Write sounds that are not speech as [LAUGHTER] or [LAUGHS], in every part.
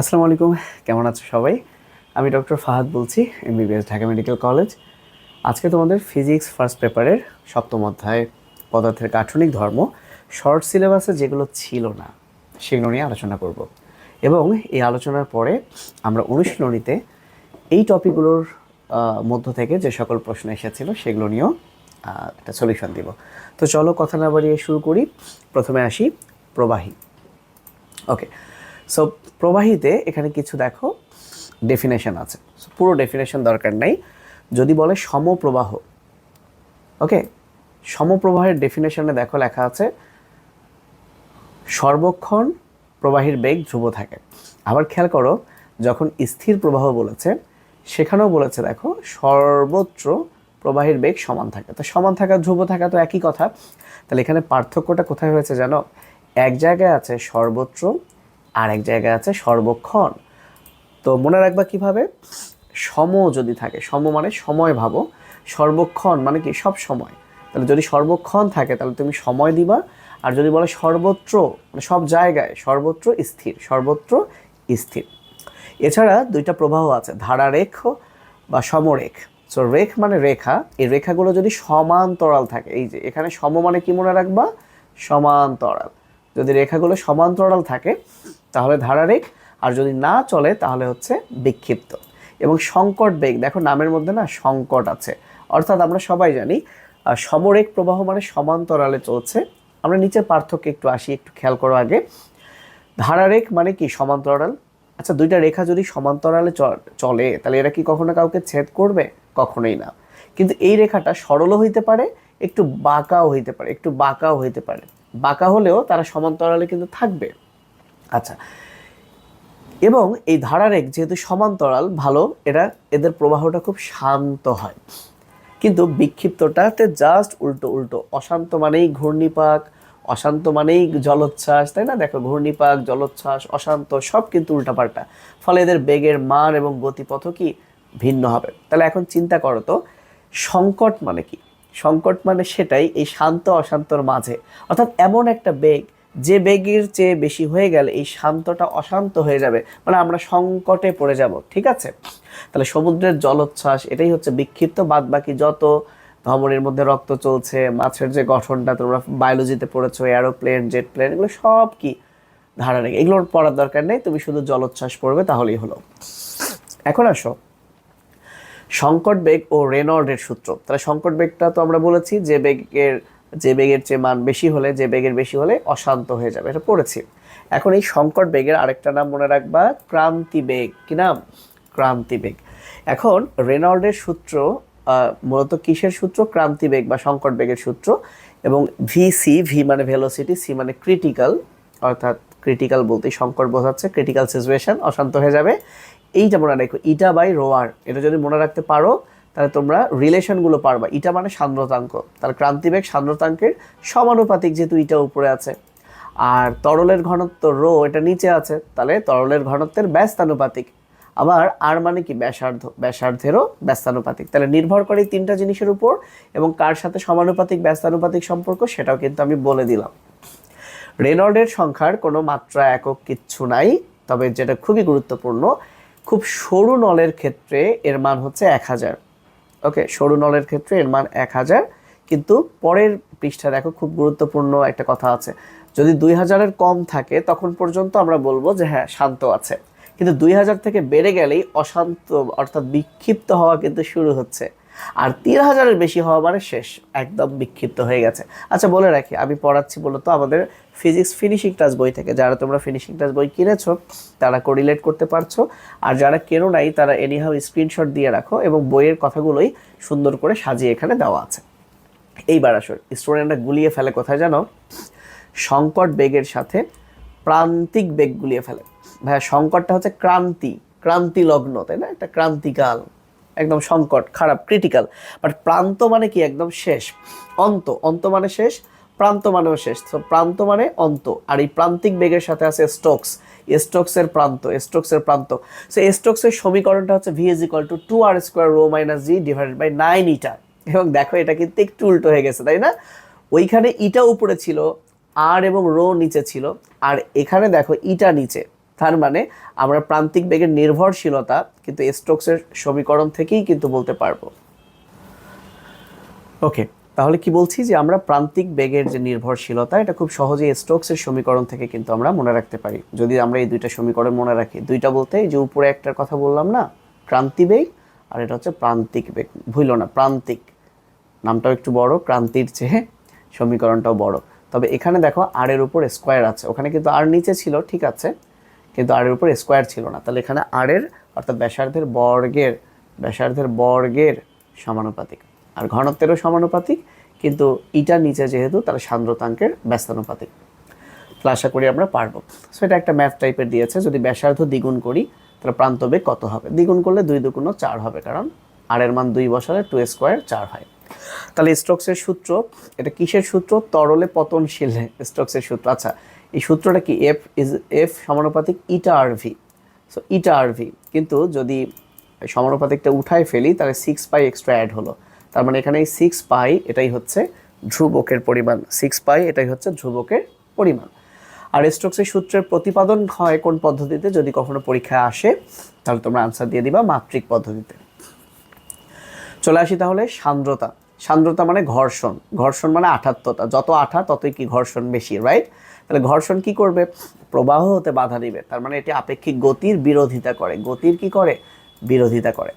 আসসালামু আলাইকুম, কেমন আছো সবাই? আমি ডক্টর ফাহাদ বলছি এমবিবিএস ঢাকা মেডিকেল কলেজ আজকে তোমাদের ফিজিক্স ফার্স্ট পেপারের সপ্তম অধ্যায়, পদার্থের কাঠনিক ধর্ম শর্ট সিলেবাসে যেগুলো ছিল না, সেগুলো নিয়ে আলোচনা করব। এবং এই আলোচনার পরে আমরা অনুশীলনীতে এই টপিকগুলোর মধ্য থেকে যে সকল প্রশ্ন এসেছিল, সেগুলো নিয়েও একটা সলিউশন দিব। তো চলো কথা না বাড়িয়ে শুরু করি। প্রথমে আসি প্রবাহী। ওকে সো প্রবাহীতে এখানে কিছু দেখো ডেফিনেশন আছে। পুরো ডেফিনেশন দরকার নেই। যদি বলে সমপ্রবাহ ওকে সমপ্রবাহের ডেফিনেশনে দেখো লেখা আছে, সর্বক্ষণ প্রবাহীর বেগ ধ্রুব থাকে। আবার খেয়াল করো, যখন স্থির প্রবাহ বলেছে, সেখানেও বলেছে দেখো, সর্বত্র প্রবাহের বেগ সমান থাকে। তো সমান থাকা, ধ্রুব থাকা তো একই কথা। তাহলে এখানে পার্থক্যটা কোথায় হয়েছে জানো? এক জায়গায় আছে সর্বত্র আর এক জায়গায় আছে সর্বক্ষণ। তো মনে রাখবা কীভাবে? সম যদি থাকে, সম মানে সময় ভাবো। সর্বক্ষণ মানে কি? সব সময়। তাহলে যদি সর্বক্ষণ থাকে, তাহলে তুমি সময় দিবা। আর যদি বলে সর্বত্র মানে সব জায়গায়, সর্বত্র স্থির সর্বত্র স্থির। এছাড়া দুইটা প্রবাহ আছে, ধারারেখ বা সমরেখ। সো রেখ মানে রেখা। এই রেখাগুলো যদি সমান্তরাল থাকে, এই যে এখানে সম মানে কি মনে রাখবা? সমান্তরাল। যদি রেখাগুলো সমান্তরাল থাকে তাহলে ধারারেখ আর যদি না চলে তাহলে হচ্ছে বিক্ষিপ্ত। এবং সংকট বেগ, দেখো নামের মধ্যে না সংকট আছে। অর্থাৎ আমরা সবাই জানি সমরেক প্রবাহ মানে সমান্তরালে চলছে। আমরা নিচের পার্থক্য একটু আসি, একটু খেয়াল করো আগে। ধারারেখ মানে কি? সমান্তরাল। আচ্ছা দুইটা রেখা যদি সমান্তরালে চলে, তাহলে এরা কি কখনো কাউকে ছেদ করবে? কখনোই না। কিন্তু এই রেখাটা সরলও হইতে পারে, একটু বাঁকাও হইতে পারে, একটু বাঁকাও হইতে পারে। বাঁকা হলেও তারা সমান্তরালে কিন্তু থাকবে। আচ্ছা। এবং এই ধারারেখ যেহেতু সমান্তরাল, ভালো এরা এদের প্রবাহটা খুব শান্ত হয়। কিন্তু বিক্ষিপ্তটাতে জাস্ট উল্টো উল্টো। অশান্ত মানেই ঘূর্ণিপাক, অশান্ত মানেই জলোচ্ছ্বাস, তাই না? দেখো, ঘূর্ণিপাক, জলোচ্ছ্বাস, অশান্ত, সব কিন্তু উল্টাপাল্টা। ফলে এদের বেগের মান এবং গতিপথ কি? ভিন্ন হবে। তাহলে এখন চিন্তা করো তো, সংকট মানে কি? সংকট মানে সেটাই, এই শান্ত, অশান্তর মাঝে। অর্থাৎ এমন একটা বেগ যে বেগের চেয়ে বেশি হয়ে গেলে এই শান্তটা অশান্ত হয়ে যাবে মানে আমরা সংকটে পড়ে যাব, ঠিক আছে? তাহলে সমুদ্রের জলোচ্ছ্বাস, এটাই হচ্ছে বিক্ষিপ্ত বাদ বাকি যত ধমনের মধ্যে রক্ত চলছে, মাছের যে গঠনটা, তোমরা বায়োলজিতে পড়েছো এরোপ্লেন জেট প্লেন এগুলো সব কি ধারারেখ এগুলোর পড়ার দরকার নেই, তুমি শুধু জলোচ্ছ্বাস পড়বে, তাহলেই হলো। এখন আসো। সংকট বেগ ও রেনল্ডের সূত্র, তাহলে সংকট বেগটা তো আমরা বলেছি যে বেগের যে বেগের চেয়ে মান বেশি হলে, যে বেগের বেশি হলে অশান্ত হয়ে যাবে। এটা পড়েছি। এখন এই সংকট বেগের আরেকটা নাম মনে রাখবা, ক্রান্তি বেগ। কি নাম? ক্রান্তি বেগ। এখন রেনল্ডের সূত্র মূলত কিসের সূত্র? ক্রান্তি বেগ বা সংকট বেগের সূত্র। এবং ভি সি ভি মানে ভেলোসিটি, সি মানে ক্রিটিক্যাল, অর্থাৎ ক্রিটিক্যাল বলতে সংকট বোঝাচ্ছে, ক্রিটিক্যাল সিচুয়েশন, অশান্ত হয়ে যাবে। এইটা মনে রাখো, ইটা বাই রোয়ার এটা যদি মনে রাখতে পারো তাহলে তোমরা রিলেশনগুলো পারবা। ইটা মানে সান্দ্রতাঙ্ক। তাহলে ক্রান্তিবেগ সান্দ্রতাঙ্কের সমানুপাতিক যেহেতু ইটা উপরে আছে। আর তরলের ঘনত্ব রো এটা নিচে আছে, তাহলে তরলের ঘনত্বের ব্যস্তানুপাতিক আবার আর মানে কি? ব্যাসার্ধ। ব্যাসার্ধেরও ব্যস্তানুপাতিক তাহলে নির্ভর করে তিনটা জিনিসের উপর এবং কার সাথে সমানুপাতিক ব্যস্তানুপাতিক সম্পর্ক সেটাও কিন্তু আমি বলে দিলাম। রেনল্ডের সংখ্যার কোনো মাত্রা, একক কিচ্ছু নাই, তবে যেটা খুবই গুরুত্বপূর্ণ, খুব সরু নলের ক্ষেত্রে এর মান হচ্ছে এক হাজার। ওকে সরু নলের ক্ষেত্রে এর মান এক হাজার, কিন্তু পরের পৃষ্ঠা দেখো খুব গুরুত্বপূর্ণ একটা কথা আছে। যদি দুই হাজারের কম থাকে, তখন পর্যন্ত আমরা বলব যে হ্যাঁ শান্ত আছে। কিন্তু দুই হাজার থেকে বেড়ে গেলেই অশান্ত, অর্থাৎ বিক্ষিপ্ত হওয়া কিন্তু শুরু হচ্ছে। আর তিন হাজারের বেশি হওয়া মানে শেষ, একদম বিক্ষিপ্ত হয়ে গেছে। আচ্ছা বলে রাখি, আমি পড়াচ্ছি বলো তো আমাদের ফিজিক্স ফিনিশিং টাচ বই থেকে। যারা তোমরা ফিনিশিং টাচ বই কিনেছো, তারা কোরিলেট করতে পারছ। আর যারা কেনো নাই, তারা এনিহাও স্ক্রিনশট দিয়ে রাখো এবং বইয়ের কথাগুলোই সুন্দর করে সাজিয়ে এখানে দেওয়া আছে। এইবার আসো স্টুডেন্টরা গুলিয়ে ফেলে কোথায় জানো? সংকট বেগের সাথে প্রান্তিক বেগ গুলিয়ে ফেলে। ভাইয়া, সংকটটা হচ্ছে ক্রান্তি ক্রান্তি লগ্ন তাই না? একটা ক্রান্তিকাল, একদম সংকট, খারাপ ক্রিটিক্যাল বাট প্রান্ত মানে কি? একদম শেষ। অন্ত অন্ত মানে শেষ। প্রান্ত মানেও শেষ। তো প্রান্ত মানে অন্ত। আর এই প্রান্তিক বেগের সাথে আছে স্টোকস। স্টোকসের প্রান্ত স্টোকসের প্রান্ত। সো স্টোকসের সমীকরণটা হচ্ছে V is equal to two r square rho minus g divided by nine eta এবং দেখো, এটা কিন্তু একটু উল্টো হয়ে গেছে, তাই না? ওইখানে ইটা উপরে ছিল আর এবং রো নিচে ছিল। আর এখানে দেখো ইটা নিচে। তার মানে আমরা প্রান্তিক বেগের নির্ভরশীলতা কিন্তু স্টোকসের সমীকরণ থেকেই কিন্তু বলতে পারব। ওকে তাহলে কি বলছি যে আমরা প্রান্তিক বেগের যে নির্ভরশীলতা, এটা খুব সহজেই স্টোকসের সমীকরণ থেকে কিন্তু আমরা মনে রাখতে পারি। যদি আমরা এই দুইটা সমীকরণ মনে রাখি, দুইটা বলতে এই যে উপরে একটার কথা বললাম না, ক্রান্তি বেগ, আর এটা হচ্ছে প্রান্তিক বেগ। ভুলো না, প্রান্তিক। নামটাও একটু বড়, ক্রান্তির চেয়ে সমীকরণটাও বড়। তবে এখানে দেখো আর এর উপর স্কোয়ার আছে। ওখানে কিন্তু আর নিচে ছিল, ঠিক আছে, কিন্তু আর এর উপর স্কোয়ার ছিল না। তাহলে এখানে আর এর, অর্থাৎ ব্যাসার্ধের বর্গের ব্যাসার্ধের বর্গের সমানুপাতিক। আর ঘনত্বেরও সমানুপাতিক, কিন্তু ইটার নিচে যেহেতু তারা সান্দ্রতাঙ্কের ব্যস্তানুপাতিক। তাহলে আশা করি আমরা পারব। সো এটা একটা ম্যাথ টাইপের দিয়েছে, যদি ব্যাসার্ধ দ্বিগুণ করি, তাহলে প্রান্তবেগ কত হবে? দ্বিগুণ করলে দুই দুগুণ চার হবে, কারণ আর এর মান দুই বসালে টু স্কোয়ার চার হয়। তাহলে স্ট্রোকসের সূত্র, এটা কিসের সূত্র? তরলে পতনশীল স্ট্রোকসের সূত্র। আচ্ছা এই সূত্রটা কি এফ ইজ এফ সমানুপাতিক eta r v so eta r v কিন্তু যদি সমানুপাতিকটা উঠায় ফেলি, তাহলে সিক্স পাই এক্সট্রা অ্যাড হলো। তার মানে এখানে সিক্স পাই এটাই হচ্ছে ধ্রুবকের পরিমাণ। সিক্স পাই এটাই হচ্ছে ধ্রুবকের পরিমাণ। আর স্ট্রোকসের সূত্রের প্রতিপাদন হয় কোন পদ্ধতিতে? যদি কখনো পরীক্ষায় আসে, তাহলে তোমরা আনসার দিয়ে দিবা মাত্রিক পদ্ধতিতে। চলে আসি তাহলে সান্দ্রতা। সান্দ্রতা মানে ঘর্ষণ। ঘর্ষণ মানে আঠাত্মতা। যত আঠা, ততই কি ঘর্ষণ বেশি রাইট তাহলে ঘর্ষণ কি করবে? প্রবাহ হতে বাধা দিবে। তার মানে এটি আপেক্ষিক গতির বিরোধিতা করে। গতির কি করে? বিরোধিতা করে।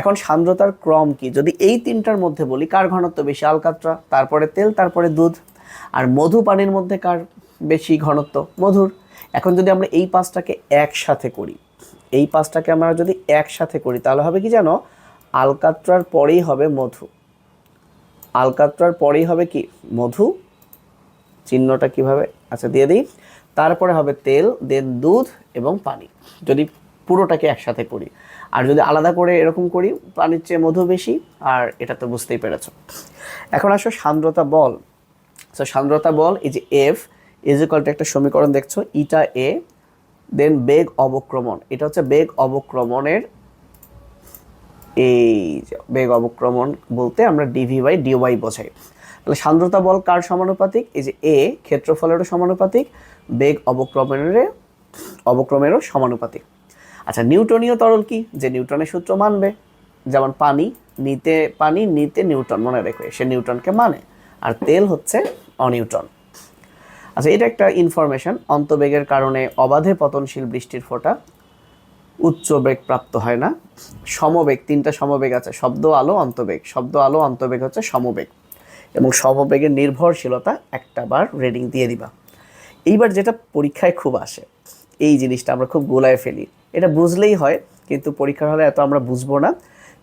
এখন সান্দ্রতার ক্রম কি? যদি এই তিনটার মধ্যে বলি, কার ঘনত্ব বেশি? আলকাত্রা, তারপরে তেল, তারপরে দুধ। আর মধু পানির মধ্যে কার বেশি ঘনত্ব? মধুর। এখন যদি আমরা এই পাঁচটাকে একসাথে করি, এই পাঁচটাকে আমরা যদি একসাথে করি, তাহলে হবে কি জানো? আলকাত্রার পরেই হবে মধু। আলকাত্রার পরেই হবে কি? মধু। চিহ্নটা কীভাবে? আচ্ছা দিয়ে দিই। তারপরে হবে তেল, দেন দুধ এবং পানি। যদি পুরোটাকে একসাথে করি আর যদি আলাদা করে এরকম করি, পানির চেয়ে মধু বেশি, আর এটা তো বুঝতেই পেরেছ। এখন আসো সান্দ্রতা বল। সো সান্দ্রতা বল এই যে এফ ইজ ইকাল একটা সমীকরণ দেখছ ইটা এ দেন বেগ অবক্রমণ। এটা হচ্ছে বেগ অবক্রমণের এই বেগ অবক্রমণ বলতে আমরা ডিভি বাই ডিওয়াই বোঝাই। তাহলে সান্দ্রতা বল কার সমানুপাতিক? এই যে এ ক্ষেত্রফলেরও সমানুপাতিক, বেগ অবক্রমণের অবক্রমেরও সমানুপাতিক। আচ্ছা নিউটনীয় তরল কি? যে নিউটনের সূত্র মানবে। যেমন পানি, নিতে পানি, নিতে নিউটন মনে রেখো, সে নিউটনকে মানে। আর তেল হচ্ছে অনিউটন। আচ্ছা এটা একটা ইনফরমেশন অন্তবেগের কারণে অবাধে পতনশীল বৃষ্টির ফোঁটা। উচ্চ বেগ প্রাপ্ত হয় না। সমবেগ, তিনটা সমবেগ আছে, শব্দ, আলো, অন্তবেগ। শব্দ, আলো, অন্তবেগ হচ্ছে সমবেগ। এবং সমবেগের নির্ভরশীলতা একটা বার রেডিং দিয়ে দিবা। এইবার যেটা পরীক্ষায় খুব আসে, এই জিনিসটা আমরা খুব গোলায় ফেলি। এটা বুঝলেই হয়, কিন্তু পরীক্ষার হলে এত আমরা বুঝব না।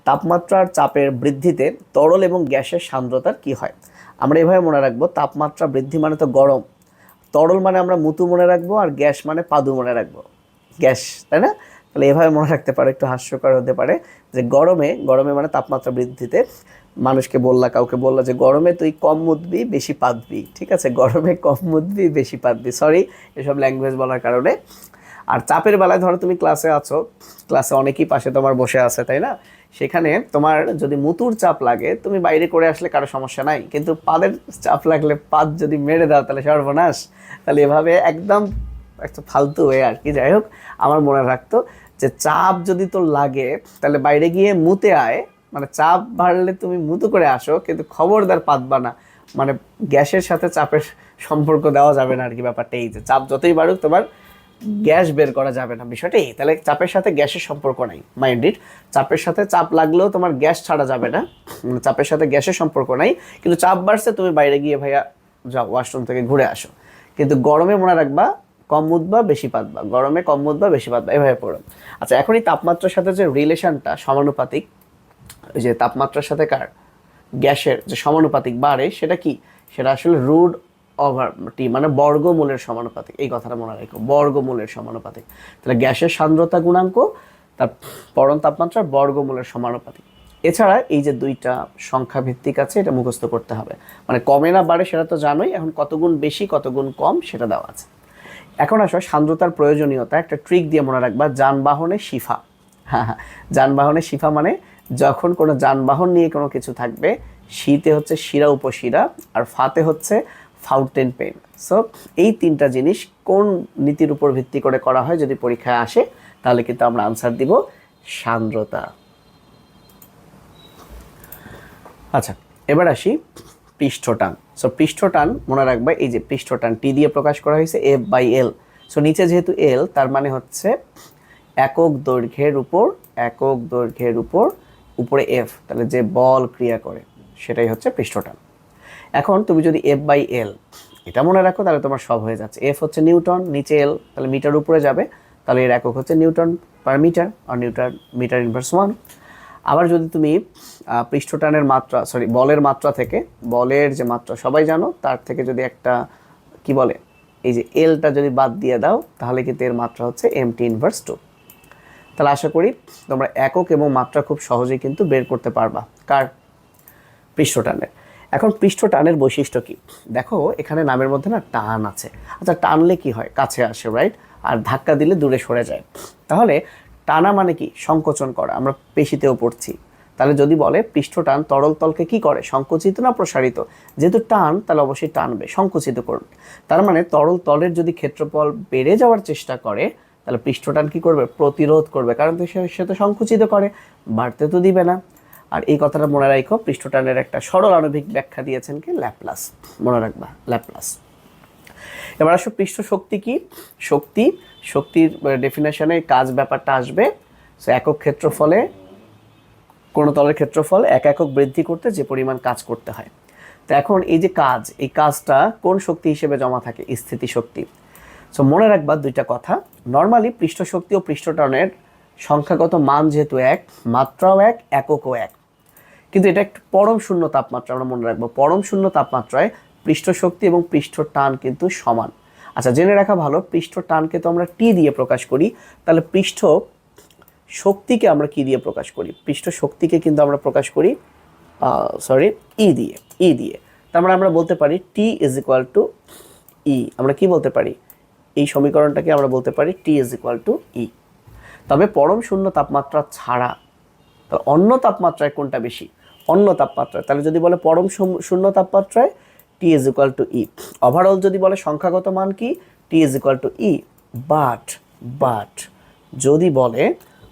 তাপমাত্রার চাপের বৃদ্ধিতে তরল এবং গ্যাসের সান্দ্রতার কি হয়? আমরা এভাবে মনে রাখব, তাপমাত্রা বৃদ্ধি মানে তো গরম। তরল মানে আমরা মুতু মনে রাখব আর গ্যাস মানে পাদু মনে রাখব। গ্যাস, তাই না? তাহলে এভাবে মনে রাখতে পারে, একটু হাস্যকর হতে পারে যে গরমে গরমে মানে তাপমাত্রা বৃদ্ধিতে মানুষকে বললা, কাউকে বললা যে গরমে তুই কম মুদবি বেশি পাতবি। ঠিক আছে, গরমে কম মুদবি বেশি পাতবি। সরি এসব ল্যাঙ্গুয়েজ বলার কারণে। আর চাপের বেলায় ধরো তুমি ক্লাসে আছো ক্লাসে অনেকেই পাশে তোমার বসে আছে, তাই না? সেখানে তোমার যদি মুতুর চাপ লাগে, তুমি বাইরে করে আসলে কারও সমস্যা নাই। কিন্তু পাদের চাপ লাগলে পাদ যদি মেরে দাও, তাহলে সর্বনাশ। তাহলে এভাবে একদম একটা ফালতু হয়ে আর কি। যাই হোক, আমার মনে রাখতো যে চাপ যদি তোর লাগে, তাহলে বাইরে গিয়ে মুতে আয়। মানে চাপ বাড়লে তুমি মুতু করে আসো, কিন্তু খবরদার পাতবা না মানে গ্যাসের সাথে চাপের সম্পর্ক দেওয়া যাবে না আর কি ব্যাপারটা এই যে। চাপ যতই বাড়ুক তোমার গ্যাস বের করা যাবে না বিষয়টা এই। তাহলে চাপের সাথে গ্যাসের সম্পর্ক নাই মাইন্ড ইট চাপের সাথে চাপ লাগলেও তোমার গ্যাস ছাড়া যাবে না চাপের সাথে গ্যাসের সম্পর্ক নাই, কিন্তু চাপ বাড়ছে, তুমি বাইরে গিয়ে ভাইয়া যাও ওয়াশরুম থেকে ঘুরে আসো। কিন্তু গরমে মনে রাখবা, কম মুদবা বেশি পাতবা। গরমে কম মুদবা বেশি পাতবা, এভাবে পড়ো। আচ্ছা এখন এই তাপমাত্রার সাথে যে রিলেশনটা সমানুপাতিক যে তাপমাত্রার সাথে কার? গ্যাসের যে সমানুপাতিক বাড়ে, সেটা কি? সেটা আসলে রুড ওভার টি মানে বর্গমূলের সমানুপাতিক, এই কথাটা মনে রাখো, বর্গমূলের সমানুপাতিক। তাহলে গ্যাসের সান্দ্রতা গুণাঙ্ক, তার পরম তাপমাত্রার বর্গমূলের সমানুপাতিক। এছাড়া এই যে দুইটা সংখ্যা ভিত্তিক আছে, এটা মুখস্থ করতে হবে। মানে কমে না বাড়ে সেটা তো জানোই, এখন কত গুণ বেশি, কত গুণ কম, সেটা দেওয়া আছে। এখন আসো, সান্দ্রতার প্রয়োজনীয়তা, একটা ট্রিক দিয়ে মনে রাখবা, যানবাহনে শিফা। হ্যাঁ হ্যাঁ যানবাহনে শিফা মানে যখন কোনো যানবাহন নিয়ে কোনো কিছু থাকবে, শীতে হচ্ছে শিরা, উপশিরা, আর ফাতে হচ্ছে ফাউন্টেন পেন সো এই তিনটা জিনিস কোন নীতির উপর ভিত্তি করে করা হয় যদি পরীক্ষায় আসে, তাহলে কিন্তু আমরা আনসার দিব সান্দ্রতা। আচ্ছা এবার আসি পৃষ্ঠটান। সো পৃষ্ঠটান, মনে রাখবে, এই যে পৃষ্ঠটান টি দিয়ে প্রকাশ করা হয়েছে এফ বাই এল সো নিচে যেহেতু এল তার মানে হচ্ছে একক দৈর্ঘ্যের উপর, একক দৈর্ঘ্যের উপর, উপরে এফ তাহলে যে বল ক্রিয়া করে, সেটাই হচ্ছে পৃষ্ঠটান। এখন তুমি যদি এফ বাই এল এটা মনে রাখো, তাহলে তোমার সব হয়ে যাচ্ছে। এফ হচ্ছে নিউটন, নিচে এল তাহলে মিটার উপরে যাবে। তাহলে এর একক হচ্ছে নিউটন পার মিটার আর নিউটন মিটার ইনভার্স ওয়ান আবার যদি তুমি পৃষ্ঠটানের মাত্রা সরি বলের মাত্রা থেকে, বলের যে মাত্রা সবাই জানো, তার থেকে যদি একটা, কি বলে, এই যে এলটা যদি বাদ দিয়ে দাও, তাহলে কিন্তু এর মাত্রা হচ্ছে এম টি ইনভার্স টু তাহলে আশা করি তোমরা একক এবং মাত্রা খুব সহজেই কিন্তু বের করতে পারবা কার? পৃষ্ঠটানের। এখন পৃষ্ঠ টানের বৈশিষ্ট্য কি? দেখো, এখানে নামের মধ্যে না টান আছে। আচ্ছা টানলে কি হয়? কাছে আসে রাইট আর ধাক্কা দিলে দূরে সরে যায়। তাহলে টানা মানে কি? সংকোচন করা। আমরা পেশিতেও পড়ছি। তাহলে যদি বলে পৃষ্ঠ টান তরল তলকে কি করে? সংকুচিত না প্রসারিত? যেহেতু টান, তাহলে অবশ্যই টানবে। সংকুচিত করবে তার মানে তরল তলের যদি ক্ষেত্রফল বেড়ে যাওয়ার চেষ্টা করে, তাহলে পৃষ্ঠটান কি করবে? প্রতিরোধ করবে। কারণ সে তো সংকুচিত করে। বাড়তে তো দিবে না। আর এই কথাটা মনে রাখো, পৃষ্ঠটানের একটা সরল আণবিক ব্যাখ্যা দিয়েছেন কি? ল্যাপ্লাস। মনে রাখবা, ল্যাপ্লাস। এবার আসো, পৃষ্ঠ শক্তি কি? শক্তি, শক্তির ডেফিনেশনে কাজ ব্যাপারটা আসবে। সো একক ক্ষেত্রফলে, কোনো তলের ক্ষেত্রফল এক একক বৃদ্ধি করতে যে পরিমাণ কাজ করতে হয়। তো এখন এই যে কাজ, এই কাজটা কোন শক্তি হিসেবে জমা থাকে? স্থিতি শক্তি। সো মনে রাখবা দুইটা কথা। নর্মালি পৃষ্ঠ শক্তি ও পৃষ্ঠটনের সংখ্যাগত মান যেহেতু এক, মাত্রাও এক, এককও এক। কিন্তু এটা একটু পরম শূন্য তাপমাত্রা, আমরা মনে রাখব। পরম শূন্য তাপমাত্রায় পৃষ্ঠ শক্তি এবং পৃষ্ঠ টান কিন্তু সমান। আচ্ছা জেনে রাখা ভালো, পৃষ্ঠ টানকে তো আমরা টি দিয়ে প্রকাশ করি। তাহলে পৃষ্ঠ শক্তিকে আমরা কি দিয়ে প্রকাশ করি? পৃষ্ঠ শক্তিকে কিন্তু আমরা প্রকাশ করি সরি ই দিয়ে ই দিয়ে। তার মানে আমরা বলতে পারি T is equal to E আমরা কি বলতে পারি? এই সমীকরণটাকে আমরা বলতে পারি T is equal to E তবে পরম শূন্য তাপমাত্রা ছাড়া অন্য তাপমাত্রায় কোনটা বেশি? অন্য তাপমাত্রায়। তাহলে যদি বলে পরম শূন্য- তাপমাত্রায় T is equal to E overall যদি বলে সংখ্যাগত মান কি? T is equal to E but but যদি বলে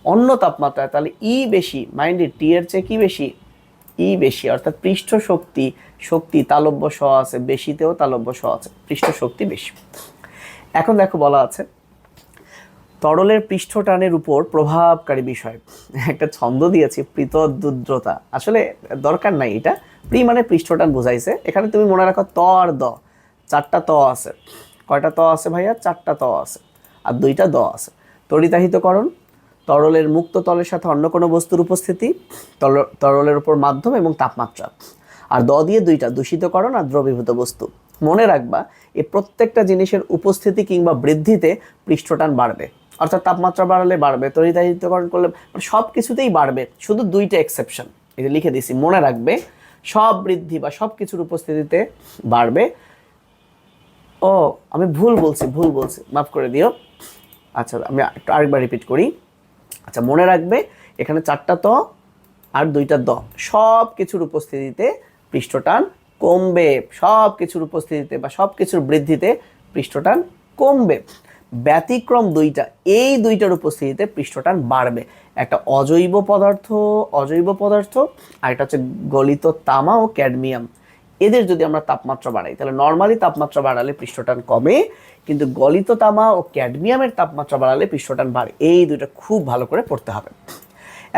অন্য তাপমাত্রায়, তাহলে ই বেশি মাইন্ডে টি এর চেয়ে কি বেশি? ই বেশি, অর্থাৎ পৃষ্ঠ শক্তি শক্তি তালব্য স আছে, বেশিতেও তালব্য স আছে পৃষ্ঠ শক্তি বেশি। এখন দেখো বলা আছে তরলের পৃষ্ঠটানের উপর প্রভাবকারী বিষয়। একটা ছন্দ দিয়েছি প্রীতদ্রুদ্রতা আসলে দরকার নাই এটা। প্রি মানে পৃষ্ঠটান বোঝাইছে। এখানে তুমি মনে রাখো ত আর দ। চারটা ত আছে। কয়টা ত আছে ভাইয়া? চারটা ত আছে। আর দুইটা দ আছে। তরিতাহিতকরণ তরলের মুক্ত তলের সাথে অন্য কোনো বস্তুর উপস্থিতি তরলের উপর মাধ্যম এবং তাপমাত্রা। আর দ দিয়ে দুইটা, দূষিতকরণ আর দ্রবীভূত বস্তু। মনে রাখবা এই প্রত্যেকটা জিনিসের উপস্থিতি কিংবা বৃদ্ধিতে পৃষ্ঠটান বাড়বে। অর্থাৎ তাপমাত্রা বাড়ালে বাড়বে, তরিতাহিতকরণ করলে মানে সব কিছুতেই বাড়বে, শুধু দুইটা এক্সেপশন এটা লিখে দিছি মনে রাখবে, সব বৃদ্ধি বা সব কিছুর উপস্থিতিতে বাড়বে। ও, আমি ভুল বলছি ভুল বলছি, মাফ করে দিও। আচ্ছা আমি একটু আরেকবার রিপিট করি। আচ্ছা মনে রাখবে, এখানে চারটা ত আর দুইটা দ। সব কিছুর উপস্থিতিতে পৃষ্ঠটান কমবে সব কিছুর উপস্থিতিতে বা সব কিছুর বৃদ্ধিতে পৃষ্ঠটান কমবে। ব্যতিক্রম দুইটা, এই দুইটার উপস্থিতিতে পৃষ্ঠটান বাড়বে। একটা অজৈব পদার্থ অজৈব পদার্থ, আর একটা হচ্ছে গলিত তামা ও ক্যাডমিয়াম। এদের যদি আমরা তাপমাত্রা বাড়াই, তাহলে নর্মালি তাপমাত্রা বাড়ালে পৃষ্ঠটান কমে, কিন্তু গলিত তামা ও ক্যাডমিয়ামের তাপমাত্রা বাড়ালে পৃষ্ঠটান বাড়ে। এই দুটো খুব ভালো করে পড়তে হবে।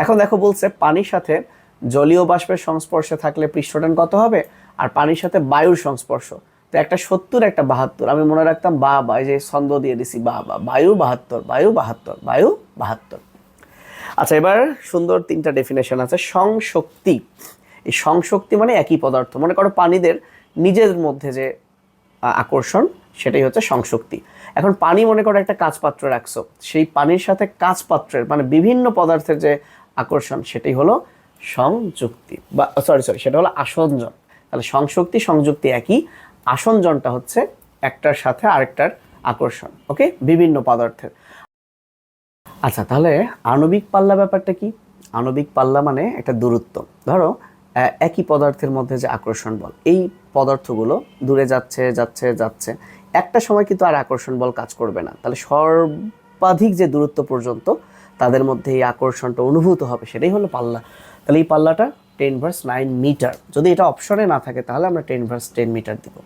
এখন দেখো বলছে, পানির সাথে জলীয় বাষ্পের সংস্পর্শে থাকলে পৃষ্ঠটান কত হবে? আর পানির সাথে বায়ুর সংস্পর্শ। তো একটা সত্তর, একটা বাহাত্তর। আমি মনে রাখতাম বা বা এই যে ছন্দ দিয়ে দিছি বা বা বায়ু বাহাত্তর বায়ু বাহাত্তর বায়ু বাহাত্তর। আচ্ছা এবার সুন্দর তিনটা ডেফিনেশন আছে। সংশক্তি। এই সংশক্তি মানে একই পদার্থ। মনে করো পানিদের নিজের মধ্যে যে আকর্ষণ, সেটাই হচ্ছে সংশক্তি। এখন পানি মনে করো একটা কাঁচ পাত্র রাখছো। সেই পানির সাথে কাঁচ পাত্রের মানে বিভিন্ন পদার্থের যে আকর্ষণ, সেটাই হলো সংযুক্তি বা সরি সরি সেটা হলো আসঞ্জন। তাহলে সংশক্তি, সংযুক্তি একই। আসঞ্জনটা হচ্ছে একটার সাথে আরেকটার আকর্ষণ ওকে বিভিন্ন পদার্থের। আচ্ছা তাহলে আণবিক পাল্লা ব্যাপারটা কি? আণবিক পাল্লা মানে একটা দূরত্ব। ধরো একই পদার্থের মধ্যে যে আকর্ষণ বল, এই পদার্থগুলো দূরে যাচ্ছে যাচ্ছে যাচ্ছে। একটা সময় কিন্তু আর আকর্ষণ বল কাজ করবে না। তাহলে সর্বাধিক যে দূরত্ব পর্যন্ত তাদের মধ্যে এই আকর্ষণটা অনুভূত হবে, সেটাই হলো পাল্লা। তাহলে এই পাল্লাটা টেন ভার্স নাইন মিটার যদি এটা অপশনে না থাকে, তাহলে আমরা টেন ভার্স টেন মিটার দিব।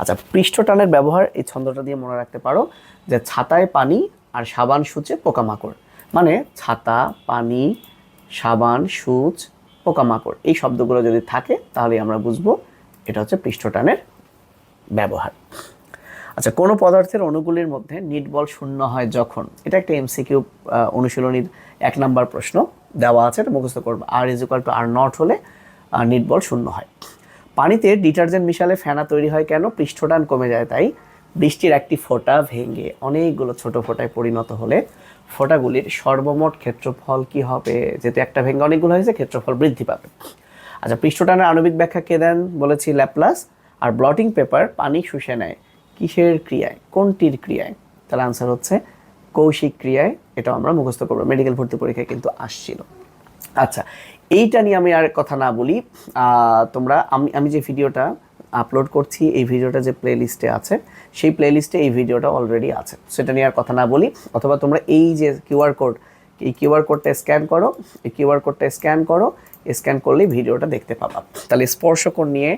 আচ্ছা পৃষ্ঠটানের ব্যবহার এই ছন্দটা দিয়ে মনে রাখতে পারো যে ছাতায় পানি আর সাবান সূচে পোকামাকড়। মানে ছাতা, পানি, সাবান, সূচ, পোকামাকড়। এই শব্দগুলো যদি থাকে তাহলে আমরা বুঝব এটা হচ্ছে পৃষ্ঠটানের ব্যবহার। আচ্ছা কোনো পদার্থের অণুগুলির মধ্যে নিট বল শূন্য হয় যখন? এটা একটা এমসিকিউ অনুশীলনীর এক নাম্বার প্রশ্ন। দেওয়া আছে, এটা মুখস্থ করব। R is equal to R naught হলে নিট শূন্য হয়। পানিতে ডিটারজেন্ট মিশালে ফেনা তৈরি হয় কেন? পৃষ্ঠটান কমে যায় তাই বৃষ্টির একটি ফোঁটা ভেঙে অনেকগুলো ছোট ফোঁটায় পরিণত হলে ফোঁটাগুলির সর্বমোট ক্ষেত্রফল কি হবে? যেহেতু একটা ভেঙে অনেকগুলো হয়েছে, ক্ষেত্রফল বৃদ্ধি পাবে। আচ্ছা পৃষ্ঠটানের আণবিক ব্যাখ্যা কে দেন? বলেছি ল্যাপ্লাস আর ব্লটিং পেপার পানি শুষে নেয়। কিসের ক্রিয়ায়? কোনটির ক্রিয়ায়? তাহলে আনসার হচ্ছে কৌশিক ক্রিয়ায়। এটা আমরা মুখস্থ করব। মেডিকেল ভর্তি পরীক্ষায় কিন্তু আসছিল। আচ্ছা এইটা নিয়ে আমি আর কথা না বলি। তোমরা, আমি আমি যে ভিডিওটা আপলোড করছি, এই ভিডিওটা যে প্লে লিস্টে আছে, সেই প্লে লিস্টে এই ভিডিওটা অলরেডি আছে। সেটা নিয়ে আর কথা না বলি। অথবা তোমরা এই যে কিউআর কোড এই কিউআর কোডটা স্ক্যান করো, এই কিউআর কোডটা স্ক্যান করো স্ক্যান করলেই ভিডিওটা দেখতে পাবা। তাহলে স্পর্শকোণ নিয়ে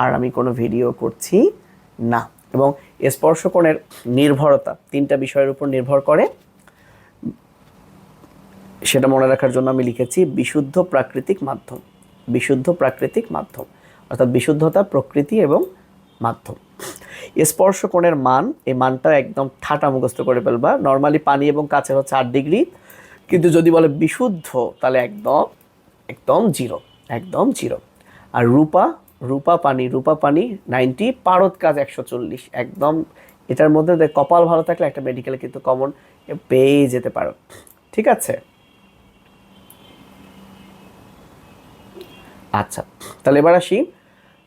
আর আমি কোনো ভিডিও করছি না। এবং স্পর্শকোণের নির্ভরতা, তিনটা বিষয়ের উপর নির্ভর করে সেটা মনে রাখার জন্য আমি লিখেছি বিশুদ্ধ প্রাকৃতিক মাধ্যম। বিশুদ্ধ প্রাকৃতিক মাধ্যম। অর্থাৎ বিশুদ্ধতা, প্রকৃতি এবং মাধ্যম। স্পর্শ কোণের মান, এই মানটা একদম ঠাটা মুখস্থ করে ফেলবা। নর্মালি পানি এবং কাছের হচ্ছে আট ডিগ্রি। কিন্তু যদি বলে বিশুদ্ধ, তাহলে একদম একদম জিরো। একদম জিরো। আর রূপা রূপা পানি রূপা পানি নাইনটি, পারদ কাজ একশো চল্লিশ। একদম, এটার মধ্যে কপাল ভালো থাকলে একটা মেডিকেলে কিন্তু কমন পেয়ে যেতে পারো। ঠিক আছে? আচ্ছা তাহলে এবার আসি।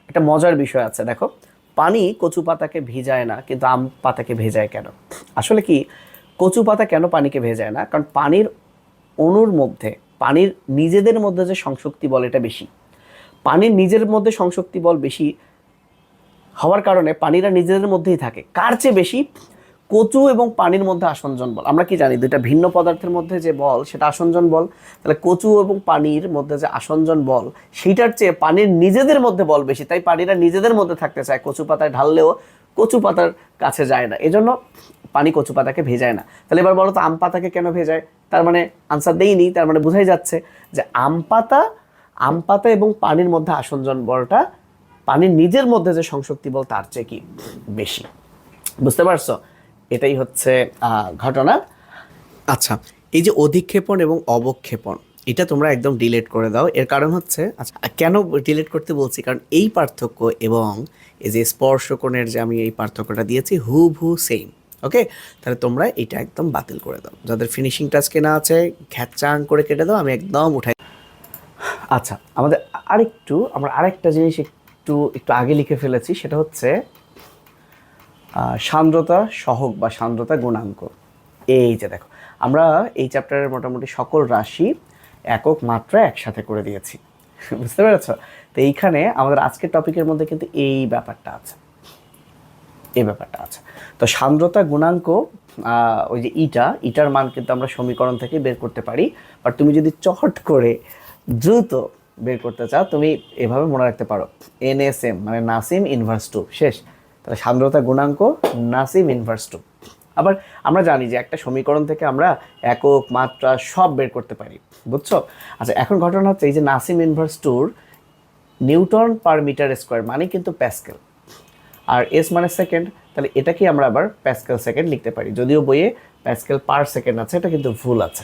একটা মজার বিষয় আছে, দেখো। পানি কচু পাতাকে ভিজায় না, কিন্তু আম পাতাকে ভেজায় কেন? আসলে কি, কচু পাতা কেন পানিকে ভেজায় না? কারণ পানির অণুর মধ্যে, পানির নিজেদের মধ্যে যে সংশক্তি বল, এটা বেশি। পানির নিজের মধ্যে সংশক্তি বল বেশি হওয়ার কারণে পানিরা নিজেদের মধ্যেই থাকে। কার চেয়ে বেশি? কচু এবং পানির মধ্যে আসঞ্জন বল। আমরা কি জানি? দুইটা ভিন্ন পদার্থের মধ্যে যে বল, সেটা আসঞ্জন বল। তাহলে কচু এবং পানির মধ্যে যে আসঞ্জন বল, সেইটার চেয়ে পানির নিজেদের মধ্যে বল বেশি। তাই পানিরা নিজেদের মধ্যে থাকতে চায়। কচু পাতায় ঢাললেও কচু পাতার কাছে যায় না। এজন্য পানি কচু পাতাকে ভেজায় না। তাহলে এবার বলো তো, আম পাতাকে কেন ভেজায়? তার মানে আনসার দেইনি, তার মানে বোঝাই যাচ্ছে যে আম পাতা আম পাতা এবং পানির মধ্যে আসঞ্জন বলটা পানির নিজের মধ্যে যে সংশক্তি বল, তার চেয়ে কি বেশি? বুঝতে পারছ? এটাই হচ্ছে ঘটনা। আচ্ছা এই যে অধিক্ষেপণ এবং অবক্ষেপণ, এটা তোমরা একদম ডিলেট করে দাও। এর কারণ হচ্ছে আচ্ছা কেন ডিলেট করতে বলছি? কারণ এই পার্থক্য এবং এই যে স্পর্শকোণের যে আমি এই পার্থক্যটা দিয়েছি হু ভু সেম ওকে তাহলে তোমরা এটা একদম বাতিল করে দাও। যাদের ফিনিশিং টাচ কেনা আছে ঘ্যাচাং করে কেটে দাও, আমি একদম উঠাই আচ্ছা আমাদের আরেকটু, আমরা আরেকটা জিনিস একটু একটু আগে লিখে ফেলেছি, সেটা হচ্ছে সান্দ্রতা সহগ বা সান্দ্রতা গুণাঙ্ক। এই যে দেখো, আমরা এই চ্যাপ্টারের মোটামুটি সকল রাশি একক মাত্রা একসাথে করে দিয়েছি। [LAUGHS] বুঝতে পেরেছ? তো এইখানে আমাদের আজকের টপিকের মধ্যে কিন্তু এই ব্যাপারটা আছে। এই ব্যাপারটা আছে। তো সান্দ্রতা গুণাঙ্ক ওই যে ইটা, ইটার মান কিন্তু আমরা সমীকরণ থেকে বের করতে পারি। বাট তুমি যদি চট করে দ্রুত বের করতে চাও, তুমি এভাবে মনে রাখতে পারো। এনএসএম মানে নাসিম ইনভার্স টু শেষ। তাহলে সান্দ্রতা গুণাঙ্ক নাসিম ইনভার্স টু আবার আমরা জানি যে একটা সমীকরণ থেকে আমরা একক, মাত্রা সব বের করতে পারি, বুঝছ? আচ্ছা এখন ঘটনা হচ্ছে এই যে নাসিম ইনভার্স টুর নিউটন পার মিটার স্কোয়ার মানে কিন্তু প্যাসকেল। আর এস মানে সেকেন্ড তাহলে এটাকে আমরা আবার প্যাসকেল সেকেন্ড লিখতে পারি। যদিও বইয়ে প্যাসকেল পার সেকেন্ড আছে, এটা কিন্তু ভুল আছে।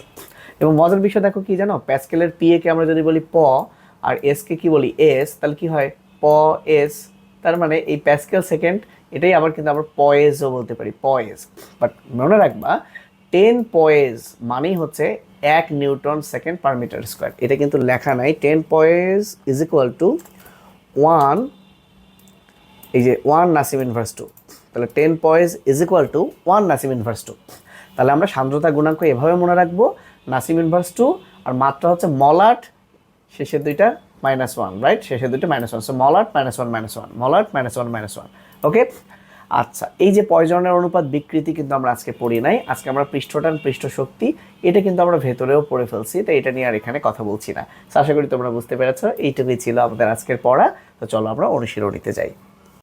এবং মজার বিষয় দেখো কি জানো? প্যাসকেলের পি কে আমরা যদি বলি প, আর এসকে কি বলি? এস তাহলে কি হয়? প এস তার মানে এই প্যাসকেল সেকেন্ড এটাই আবার কিন্তু আমরা পয়েজও বলতে পারি পয়েজ বাট মনে রাখবা টেন পয়েজ মানেই হচ্ছে এক newton second per metre square এটা কিন্তু লেখা নাই ten poise is equal to one এই যে ওয়ান নাসিম ইনভার্স টু তাহলে ten poise is equal to one Nasim inverse two তাহলে আমরা সান্দ্রতা গুণাঙ্ক এভাবে মনে রাখব নাসিম ইনভার্স টু আর মাত্রা হচ্ছে মলাট, শেষের দুইটা মাইনাস ওয়ান রাইট শেষে দুটো মাইনাস ওয়ান সো মলাট minus one minus one মলাট minus one minus one okay আচ্ছা এই যে পয়জনের অনুপাত বিকৃতি কিন্তু আমরা আজকে পড়ি নাই। আজকে আমরা পৃষ্ঠটান পৃষ্ঠ শক্তি এটা কিন্তু আমরা ভেতরেও পড়ে ফেলছি, তো এটা নিয়ে আর এখানে কথা বলছি না। আশা করি তোমরা বুঝতে পেরেছ, এইটুকুই ছিল আমাদের আজকের পড়া। তো চলো আমরা অনুশীলনীতে যাই।